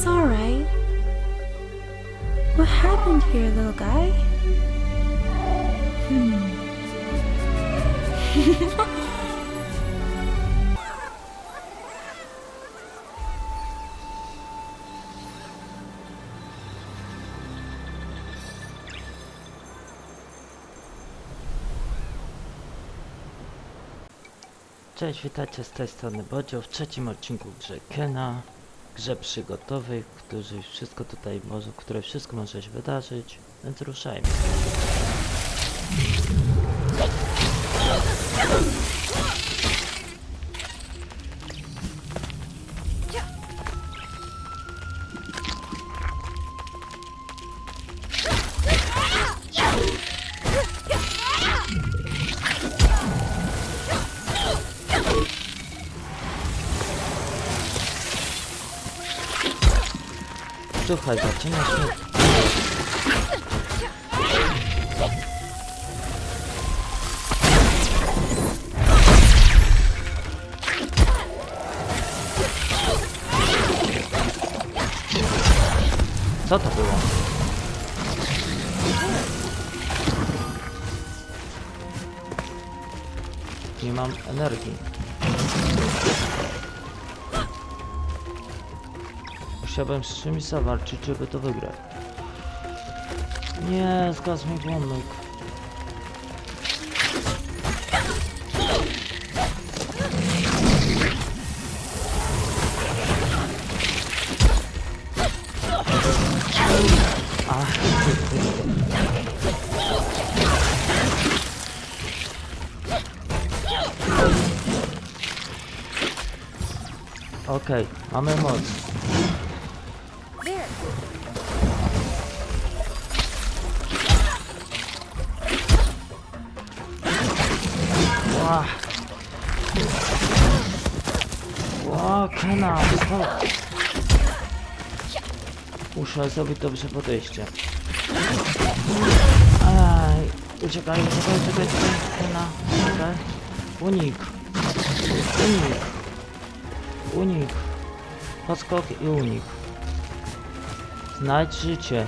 It's alright. What happened here, little guy? Hmm. Cześć, witajcie z tej strony Bodzio w trzecim odcinku grze Kena, grze przygotowej, w której wszystko tutaj może, w której wszystko może się wydarzyć, więc ruszajmy. Słuchaj, zaczynasz mnie... Co to było? Nie mam energii. Musiałbym z czymś zawalczyć, żeby to wygrać. Nie, zgasł mi pomyk. Okej, mamy moc. Ła. Ła, stop. Muszę zrobić dobrze podejście. Aj, uciekaj, uciekaj, uciekaj, Kena, uciekaj. Unik. Unik. Unik. Podskok i unik. Znajdź życie.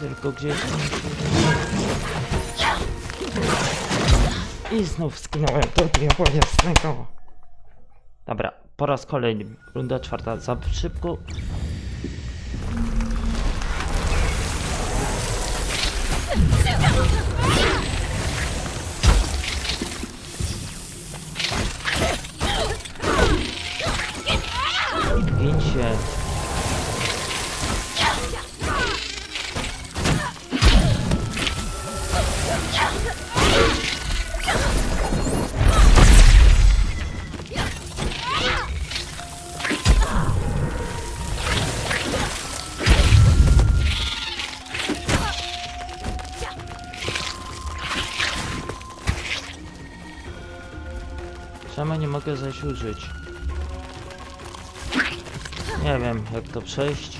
Tylko gdzieś I znów skinąłem do diabła jasnego. Dobra, po raz kolejny. Runda czwarta. Za szybko. Użyć? Nie wiem, jak to przejść.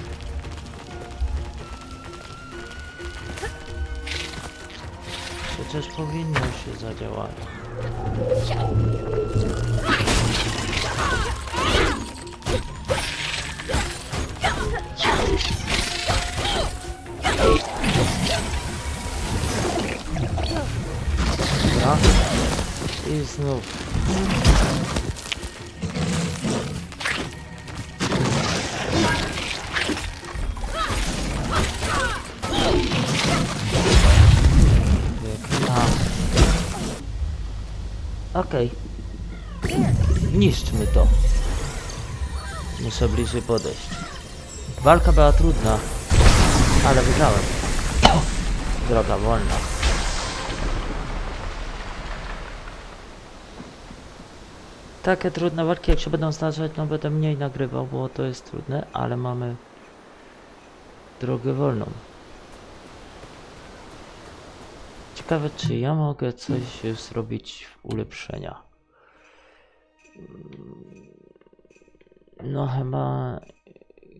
Przecież powinno się zadziałać. Dobra. I znów. Okej. Niszczmy to. Muszę bliżej podejść. Walka była trudna, ale wygrałem. Droga wolna. Takie trudne walki jak się będą zdarzać, no będę mniej nagrywał, bo to jest trudne, ale mamy drogę wolną. Ciekawe, czy ja mogę coś zrobić w ulepszenia. No chyba,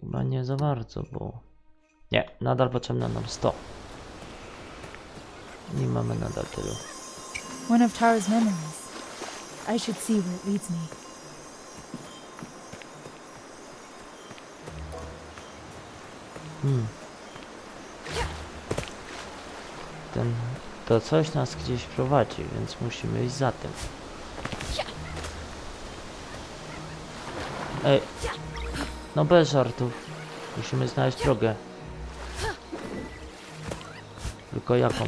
chyba nie za bardzo, bo... Nie, nadal potrzebne nam 100. Nie mamy nadal tylu. One of Tara's memories. I should see where it leads me. Hmm. Ten to coś nas gdzieś prowadzi, więc musimy iść za tym. Ej, no bez żartów. Musimy znaleźć drogę. Tylko jaką?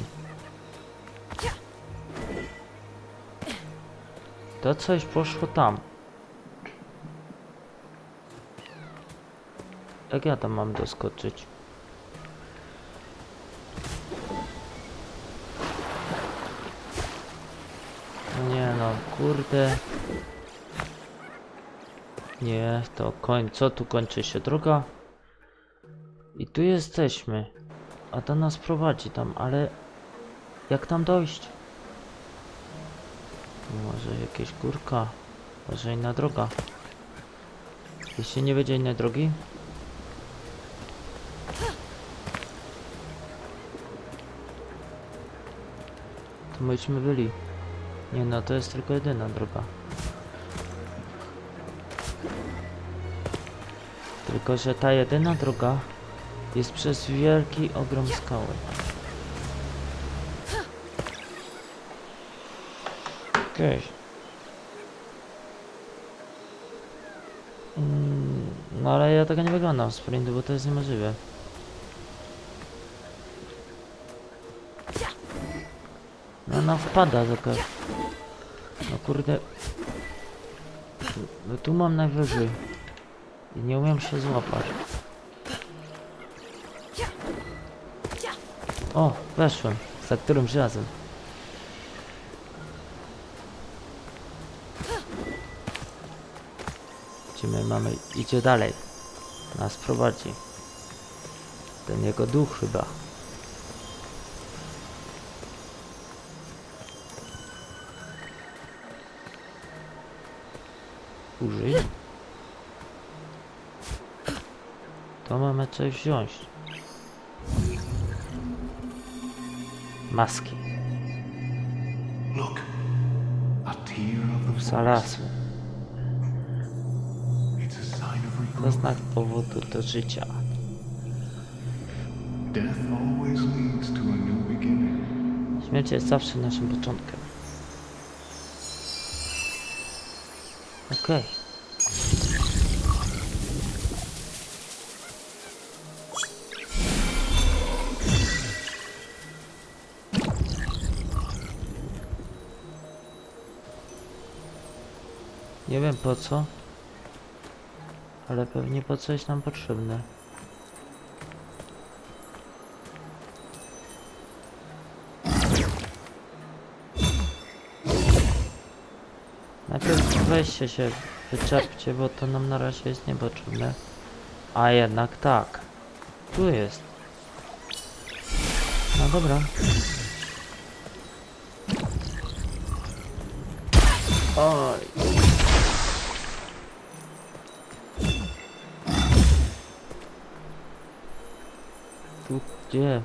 To coś poszło tam. Jak ja tam mam doskoczyć? Kurde. Nie, to koń, co tu kończy się droga? I tu jesteśmy. A to nas prowadzi tam, ale jak tam dojść? Może jakieś górka, może inna droga. Jeśli nie będzie innej drogi, to myśmy byli. Nie no, to jest tylko jedyna droga. Tylko, że ta jedyna droga jest przez wielki ogrom skały. Okej. Mm, no ale ja tego nie wyglądam w sprintu, bo to jest niemożliwe. No ona wpada tylko. Kurde. No tu mam najwyżej. I nie umiem się złapać. O, weszłem. Za którymś razem. Gdzie my mamy... Idzie dalej. Nas prowadzi. Ten jego duch chyba. Użyj. To mamy coś wziąć. Maski. Salasu. To znak powodu do życia. Śmierć jest zawsze naszym początkiem. Okej. Nie wiem po co, ale pewnie po coś nam potrzebne. Weźcie się, wyczepcie, bo to nam na razie jest niepotrzebne. A jednak tak. Tu jest. No dobra. Oj. Tu gdzie?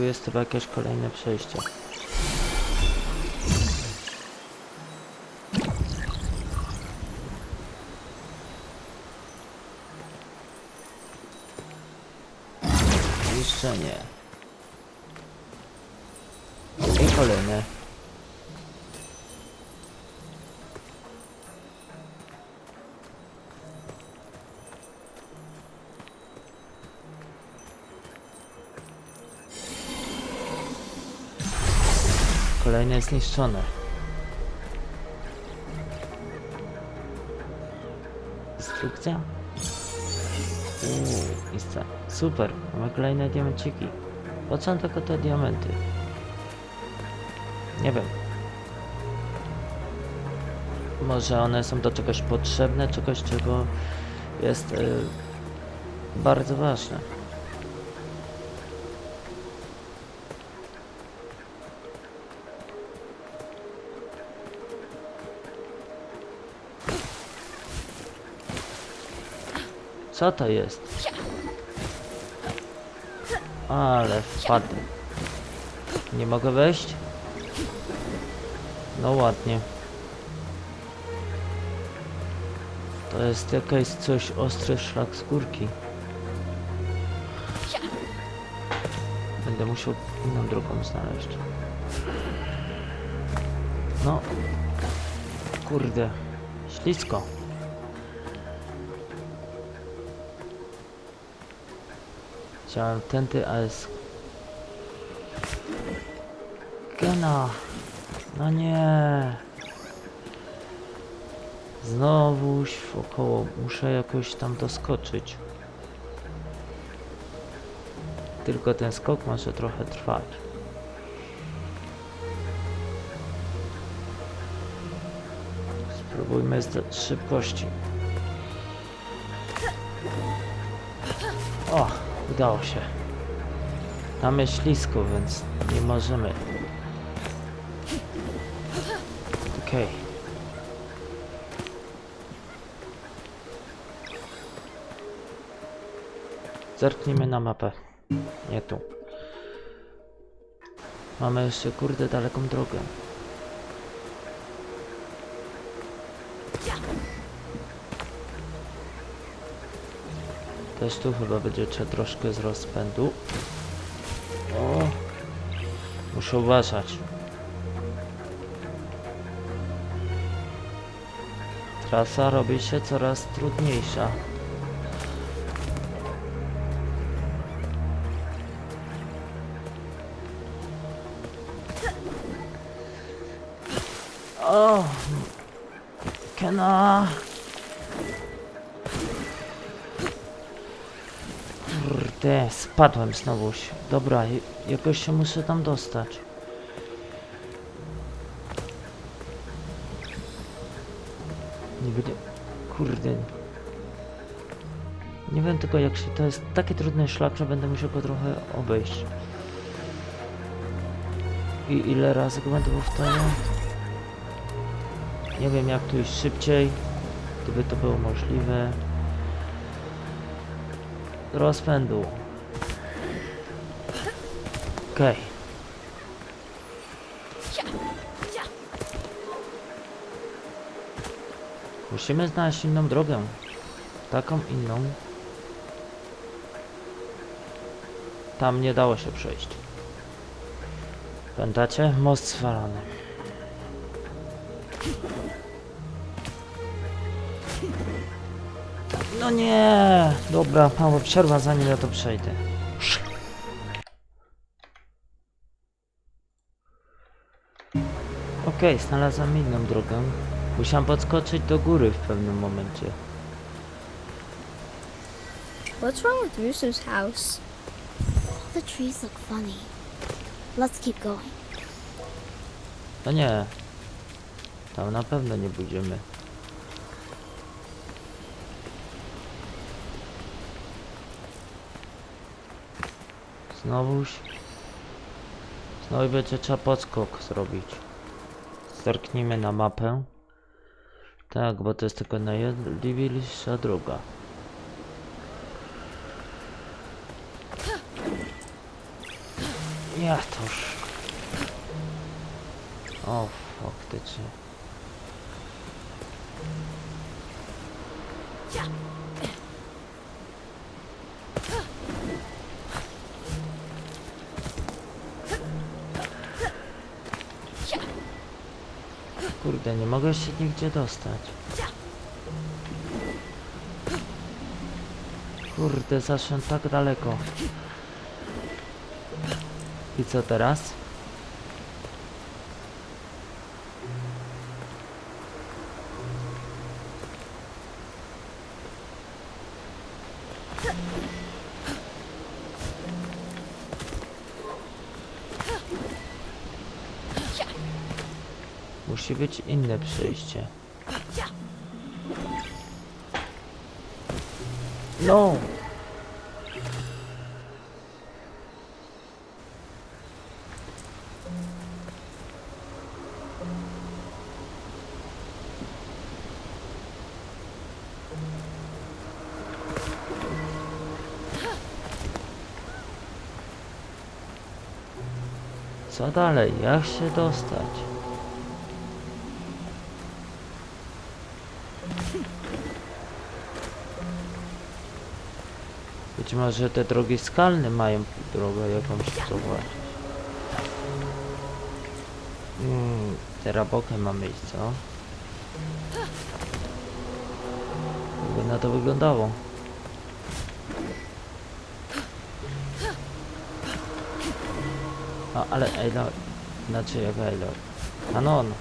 Tu jest chyba jakieś kolejne przejście. Zniszczenie. I Kolejne zniszczone. Instrukcja? Uuu, miejsce. Super, mamy kolejne diamenciki. Po co tylko te diamenty? Nie wiem. Może one są do czegoś potrzebne, czegoś czego jest y, bardzo ważne. Co to jest? Ale wpadł. Nie mogę wejść? No ładnie. To jest jakaś coś ostry szlak z górki. Będę musiał inną drogą znaleźć. No. Kurde. Ślisko. Chciałem tędy, ale. Gena! No nie! Znowuś wokoło. Muszę jakoś tam doskoczyć. Tylko ten skok może trochę trwać. Spróbujmy z szybkości. O, udało się. Tam jest ślisko, więc nie możemy. Okej. Zerknijmy na mapę. Nie tu. Mamy jeszcze kurde daleką drogę. Też tu chyba będzie trzeba troszkę z rozpędu. O! Muszę uważać. Trasa robi się coraz trudniejsza. O! Kena! Kurde, spadłem znowuś. Dobra, jakoś się muszę tam dostać. Nie będzie... Kurde. Nie wiem tylko jak się... To jest taki trudny szlak, że będę musiał go trochę obejść. I ile razy go będę powtarzał? Nie wiem jak tu iść szybciej, gdyby to było możliwe. Rozpędu. Okej. Musimy znaleźć inną drogę. Taką inną. Tam nie dało się przejść. Pamiętacie? Most zwalony. No nie! Dobra, mała przerwa zanim ja to przejdę. Okej, znalazłem inną drogę. Musiałem podskoczyć do góry w pewnym momencie. What's wrong with Russo's house? The trees look funny. Let's keep going. No nie. Tam na pewno nie pójdziemy. Znowuś. Znowu będzie trzeba podskok zrobić. Zerknijmy na mapę. Tak, bo to jest tylko najbliższa droga. Ja to już. O, faktycznie. Kurde, nie mogę się nigdzie dostać. Kurde, zaszłem tak daleko. I co teraz? być inne przejście. No! Co dalej? Jak się dostać? Być może te drogi skalne mają drogę jakąś co właśnie. Mm, teraz bokiem mamy iść, co? Jakby na to wyglądało. A, ale Aloy... Znaczy jak Aloy? Kanon!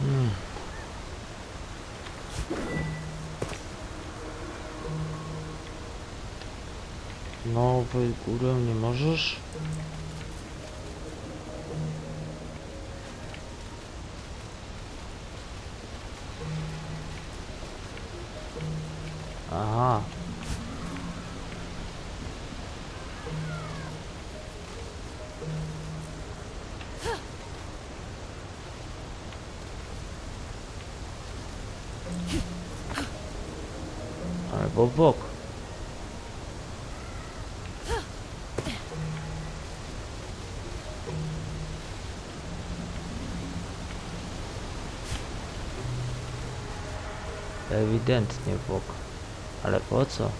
Hmm. No, wy górę nie możesz? Aha. Ewidentnie bok. Ale po co?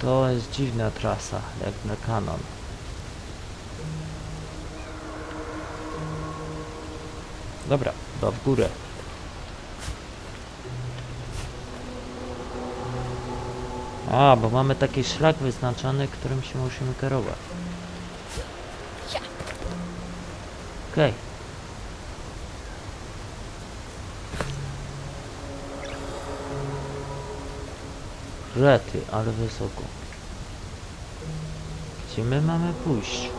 To jest dziwna trasa, jak na kanon. Dobra, chyba w górę. A, bo mamy taki szlak wyznaczony, którym się musimy kierować. Okej. Rety, ale wysoko. Gdzie my mamy pójść?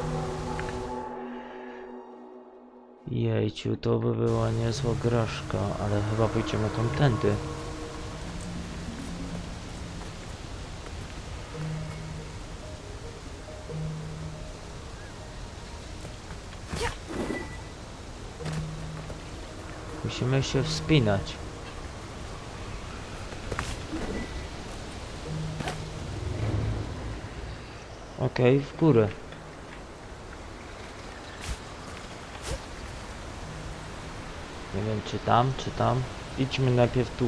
Jejciu, to by była niezła graszka, ale chyba pójdziemy tamtędy. Musimy się wspinać. Okej, w górę. Nie wiem czy tam, czy tam. Idźmy najpierw tu.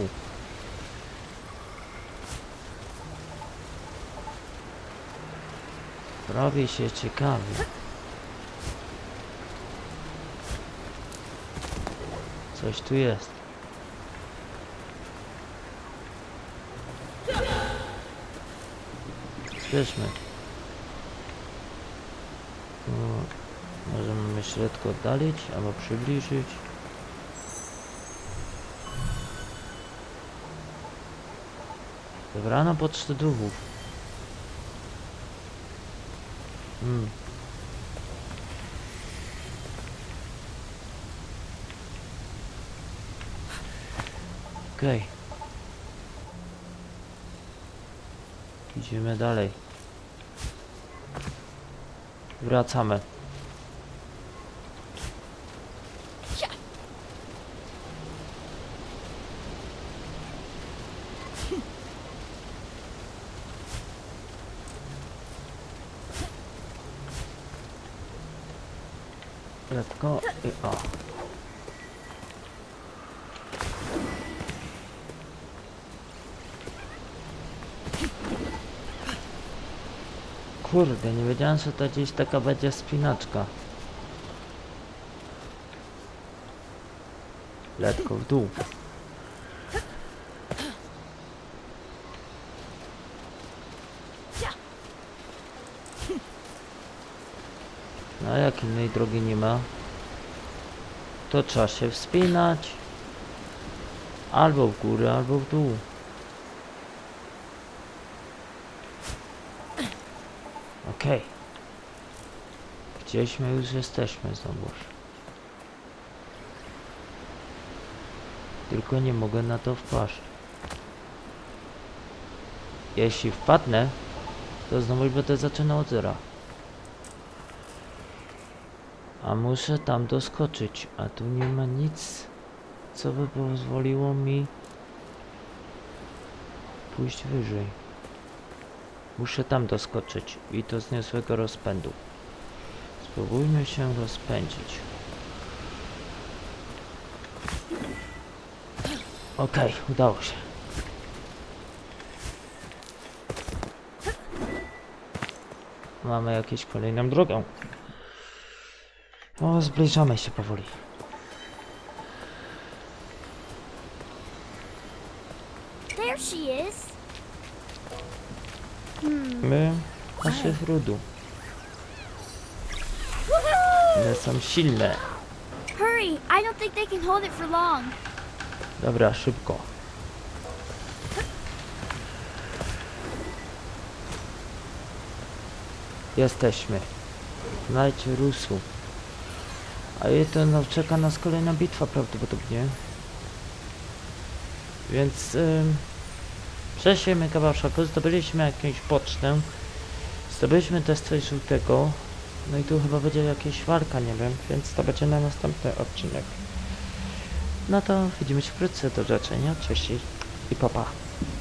Robi się ciekawie. Coś tu jest. Bierzmy. Mm, Możemy tylko oddalić albo przybliżyć. Wybrano pocztę duchów. Hmm. Okej. Idziemy dalej. Wracamy. Lekko i o. Kurde, nie wiedziałem, że to gdzieś taka będzie spinaczka. Lekko w dół. No jak innej drogi nie ma, to trzeba się wspinać. Albo w górę, albo w dół. Okej. Gdzieś my już jesteśmy znowuż. Tylko nie mogę na to wpaść. Jeśli wpadnę, to znowu będę zaczynał od zera. A muszę tam doskoczyć, a tu nie ma nic, co by pozwoliło mi pójść wyżej. Muszę tam doskoczyć i to z niezłego rozpędu. Spróbujmy się rozpędzić. Okej, udało się. Mamy jakąś kolejną drogę. O, zbliżamy się powoli. There she is. My nasze rudu. One są silne. Hurry! I don't think they can hold it for long. Dobra, szybko. Jesteśmy. Znajdź Rusu. A jej to no, czeka nas kolejna bitwa prawdopodobnie. Więc ym, przeszliśmy kawał szaku, zdobyliśmy jakąś pocztę. Zdobyliśmy też coś żółtego. No i tu chyba będzie jakaś walka, nie wiem, więc to będzie na następny odcinek. No to widzimy się wkrótce, do zobaczenia, cześć i- papa.